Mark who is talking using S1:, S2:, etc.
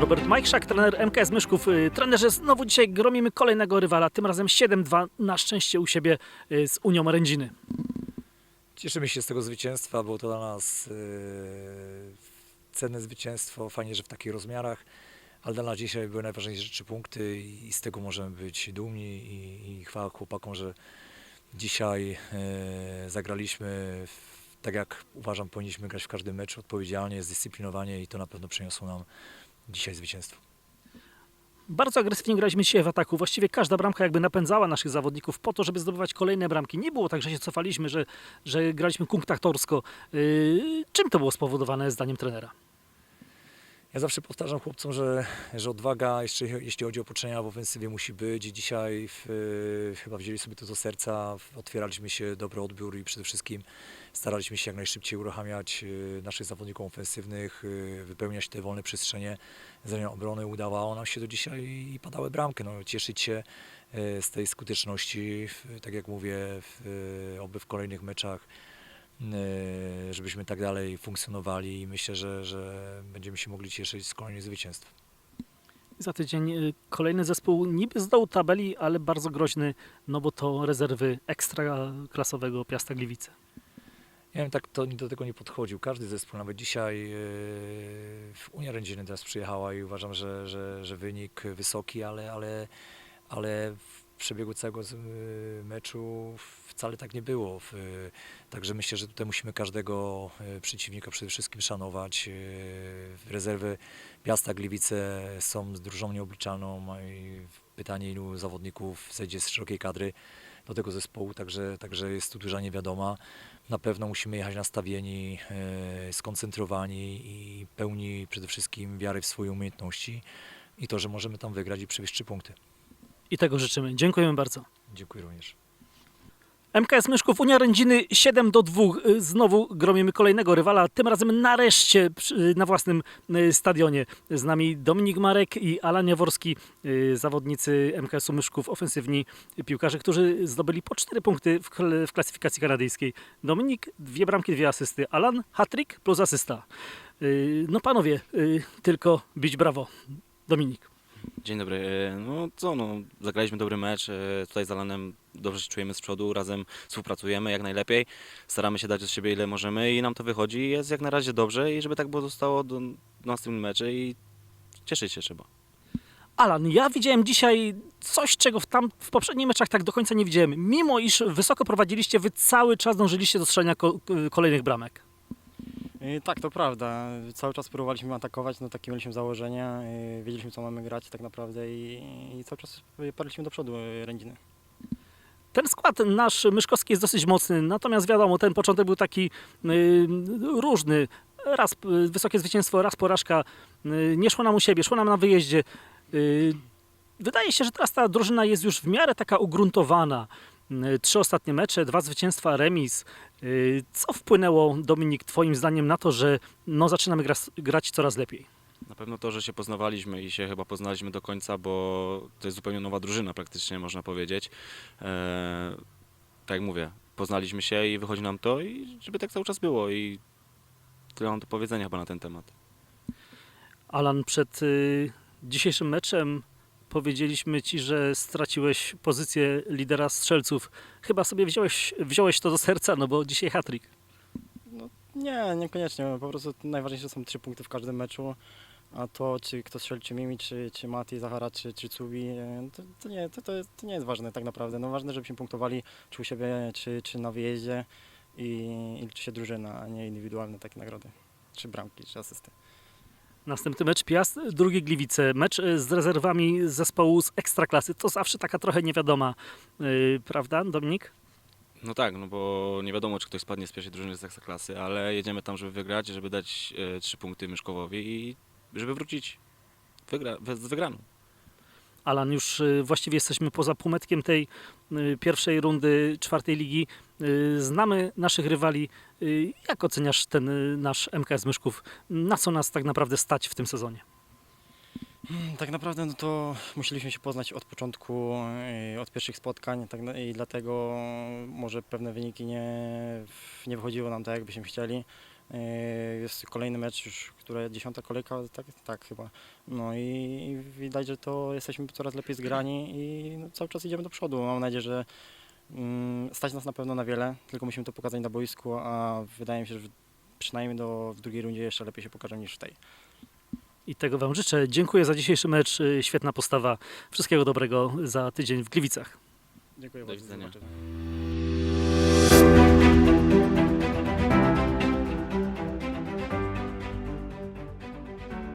S1: Robert Majchrzak, trener MKS Myszków. Y, Trenerze, znowu dzisiaj gromimy kolejnego rywala, tym razem 7-2, na szczęście u siebie y, z Unią Rędziny.
S2: Cieszymy się z tego zwycięstwa, było to dla nas e, cenne zwycięstwo, fajnie, że w takich rozmiarach, ale dla nas dzisiaj były najważniejsze trzy punkty i, z tego możemy być dumni i, i chwała chłopakom, że dzisiaj e, zagraliśmy w, tak jak uważam powinniśmy grać w każdym meczu, odpowiedzialnie, zdyscyplinowanie i to na pewno przyniosło nam dzisiaj zwycięstwo.
S1: Bardzo agresywnie graliśmy dzisiaj w ataku. Właściwie każda bramka jakby napędzała naszych zawodników po to, żeby zdobywać kolejne bramki. Nie było tak, że się cofaliśmy, że, że graliśmy kunktaktorsko. Y, czym to było spowodowane zdaniem trenera?
S2: Ja zawsze powtarzam chłopcom, że, że odwaga, jeszcze jeśli chodzi o poczynania w ofensywie, musi być. I dzisiaj w, chyba wzięli sobie to do serca, otwieraliśmy się, dobry odbiór i przede wszystkim staraliśmy się jak najszybciej uruchamiać y, naszych zawodników ofensywnych, y, wypełniać te wolne przestrzenie z obrony. Udawało nam się do dzisiaj i padały bramki. No, cieszyć się y, z tej skuteczności, tak jak mówię, w, oby w kolejnych meczach żebyśmy tak dalej funkcjonowali i myślę, że, że będziemy się mogli cieszyć z kolejnych zwycięstw.
S1: Za tydzień y, kolejny zespół, niby z dołu tabeli, ale bardzo groźny, no bo to rezerwy ekstraklasowego Piasta Gliwice.
S2: Ja bym tak to, do tego nie podchodził. Każdy zespół, nawet dzisiaj e, w Unia Rędziny teraz przyjechała i uważam, że, że, że wynik wysoki, ale, ale, ale przebiegu całego e, meczu wcale tak nie było. Także myślę, że tutaj musimy każdego e, przeciwnika przede wszystkim szanować. E, Rezerwy Piasta Gliwice są z drużyną nieobliczalną a i pytanie ilu zawodników zejdzie z szerokiej kadry do tego zespołu, także, także jest tu duża niewiadoma. Na pewno musimy jechać nastawieni, skoncentrowani i pełni przede wszystkim wiary w swoje umiejętności i to, że możemy tam wygrać i przywieźć trzy punkty.
S1: I tego życzymy. Dziękujemy bardzo.
S2: Dziękuję również.
S1: MKS Myszków, Unia Rędziny 7 do 2. Y, Znowu gromimy kolejnego rywala, tym razem nareszcie przy- na własnym y, stadionie. Z nami Dominik Marek i Alan Jaworski, y, zawodnicy MKS-u Myszków, ofensywni piłkarze, którzy zdobyli po 4 punkty w, kl- w klasyfikacji kanadyjskiej. Dominik, dwie bramki, dwie asysty. Alan, hat-trick plus asysta. Y, No panowie, y, tylko bić brawo. Dominik.
S3: Dzień dobry. E, No co, no, zagraliśmy dobry mecz. e, Tutaj z Alanem dobrze się czujemy z przodu, razem współpracujemy jak najlepiej. Staramy się dać od siebie ile możemy i nam to wychodzi. Jest jak na razie dobrze i żeby tak było zostało do, następnym meczu i cieszyć się trzeba.
S1: Alan, ja widziałem dzisiaj coś, czego w, tam, w poprzednich meczach tak do końca nie widziałem. Mimo iż wysoko prowadziliście, wy cały czas dążyliście do strzelania ko- kolejnych bramek.
S4: Y, Tak, to prawda. Cały czas próbowaliśmy atakować, no takie mieliśmy założenia, y, wiedzieliśmy co mamy grać tak naprawdę i, i cały czas parliśmy do przodu y, Rędziny.
S1: Ten skład nasz myszkowski jest dosyć mocny, natomiast wiadomo, ten początek był taki różny. Raz wysokie zwycięstwo, raz porażka. Nie szło nam u siebie, szło nam na wyjeździe. Wydaje się, że teraz ta drużyna jest już w miarę taka ugruntowana. Y, Trzy ostatnie mecze, dwa zwycięstwa, remis. Y, Co wpłynęło, Dominik, twoim zdaniem na to, że no, zaczynamy gra, grać coraz lepiej?
S3: Na pewno to, że się poznawaliśmy i się chyba poznaliśmy do końca, bo to jest zupełnie nowa drużyna praktycznie, można powiedzieć. E, tak jak mówię, poznaliśmy się i wychodzi nam to i żeby tak cały czas było i tyle mam do powiedzenia chyba na ten temat.
S1: Alan, przed y, dzisiejszym meczem powiedzieliśmy ci, że straciłeś pozycję lidera strzelców. Chyba sobie wziąłeś, wziąłeś to do serca, no bo dzisiaj hat-trick.
S4: Nie, niekoniecznie. Po prostu najważniejsze są trzy punkty w każdym meczu. A to, czy kto strzeli, czy Mimi, czy, czy Mati, Zachara, czy, czy Cubi, y, to, to, nie, to, to, to nie jest ważne tak naprawdę. No ważne, żebyśmy punktowali czy u siebie, czy, czy na wyjeździe i, i się drużyna, a nie indywidualne takie nagrody. Czy bramki, czy asysty.
S1: Następny mecz Piast, drugie Gliwice. Mecz y, z rezerwami zespołu z Ekstraklasy. To zawsze taka trochę niewiadoma, y, prawda Dominik?
S3: No tak, no bo nie wiadomo, czy ktoś spadnie z pierwszej drużyny z Ekstraklasy, ale jedziemy tam, żeby wygrać, żeby dać e, trzy punkty Myszkowowi i żeby wrócić wygra, z wygraną.
S1: Alan, już y, właściwie jesteśmy poza półmetkiem tej y, pierwszej rundy czwartej ligi. Y, Znamy naszych rywali. Jak oceniasz ten nasz MKS Myszków? Na co nas tak naprawdę stać w tym sezonie?
S4: Tak naprawdę no to musieliśmy się poznać od początku, od pierwszych spotkań tak, na- i dlatego może pewne wyniki nie, nie wychodziły nam tak, jakbyśmy chcieli. E, Jest kolejny mecz już, które dziesiąta kolejka, tak, tak chyba. No i widać, że to jesteśmy coraz lepiej zgrani i no, cały czas idziemy do przodu. Mam nadzieję, że mm, stać nas na pewno na wiele, tylko musimy to pokazać na boisku, a wydaje mi się, że przynajmniej do, w drugiej rundzie jeszcze lepiej się pokażemy niż w tej.
S1: I tego Wam życzę. Dziękuję za dzisiejszy mecz. Świetna postawa. Wszystkiego dobrego za tydzień w Gliwicach.
S4: Dziękuję
S3: Do
S4: bardzo.
S3: widzenia.
S4: zobaczenia.